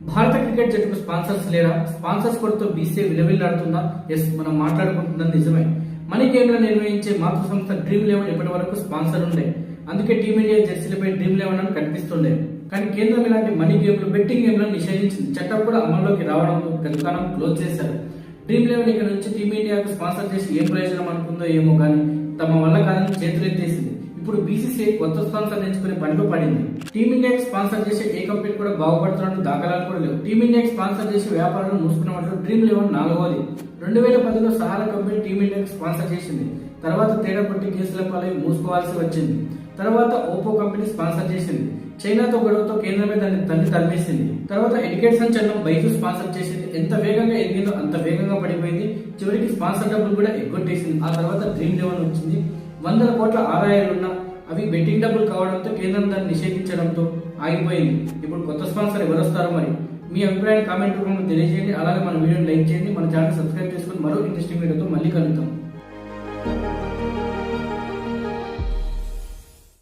భారత క్రికెట్ జట్టుకు స్పాన్సర్స్ లేరా? స్పాన్సర్స్ కొరత బీసీ విలవిల్లాడుతుందా? ఎస్ మనం మాట్లాడుకుంటున్నది నిజమే. మనీ గేమ్లో నిర్వహించే మాతృ సంస్థ డ్రీమ్ లెవెన్ ఇప్పటి వరకు స్పాన్సర్ ఉండే. అందుకే టీమిండియా జెర్సీలపై డ్రీమ్ లెవెన్ అని కనిపిస్తుండే. కానీ కేంద్రం ఇలాంటి మనీ గేమ్లు బెట్టింగ్ గేమ్లను నిషేధించింది. చట్టం కూడా అమల్లోకి రావడంతో దుకాణం క్లోజ్ చేశారు. డ్రీమ్ లెవెన్ ఇక్కడ నుంచి టీమిండియాకు స్పాన్సర్ చేసి ఏం ప్రయోజనం అనుకుందో ఏమో కానీ తమ వల్ల కాదని చేతులెత్తేసింది. ఇప్పుడు బీసీసీఐ కొత్త స్పాన్సర్ ఎంచుకునే పనిలో పడింది. టీమిండియాకి స్పాన్సర్ చేసే ఏ కంపెనీ కూడా బాగుపడుతున్నట్టు దాఖలాలు కూడా లేవు. టీమిండియాకి స్పాన్సర్ చేసి మూసుకున్న మూసుకున్నట్లు డ్రీమ్ లెవెన్ నాలుగవది. రెండు వేల పదిలో సహారా కంపెనీ టీమిండియాకి స్పాన్సర్ చేసింది. తర్వాత తేడా పట్టి కేసుల పాలై మూసుకోవాల్సి వచ్చింది. తర్వాత ఓపో కంపెనీ స్పాన్సర్ చేసింది. చైనాతో గొడవతో కేంద్రమే దాన్ని తల్లి తరిమేసింది. తర్వాత ఎడ్యుకేషన్ సంచలనం బైజు స్పాన్సర్ చేసింది. ఎంత వేగంగా ఎదిగిందో అంత వేగంగా పడిపోయింది. చివరికి స్పాన్సర్ డబ్బులు కూడా ఎగ్గొట్టేసింది. ఆ తర్వాత డ్రీమ్ లెవెన్ వచ్చింది. వందల కోట్ల ఆదాయాలున్న అవి బెట్టింగ్ డబ్బులు కావడంతో కేంద్రం దాన్ని నిషేధించడంతో ఆగిపోయింది. ఇప్పుడు కొత్త స్పాన్సర్ ఎవరు వస్తారో మరి? మీ అభిప్రాయం కామెంట్ రూపంలో తెలియజేయండి. అలాగే మన వీడియోని లైక్ చేయండి. మన ఛానల్ సబ్స్క్రైబ్ చేసుకుని మరో ఇంట్రెస్టింగ్ వీడియోతో మళ్ళీ కలుద్దాం.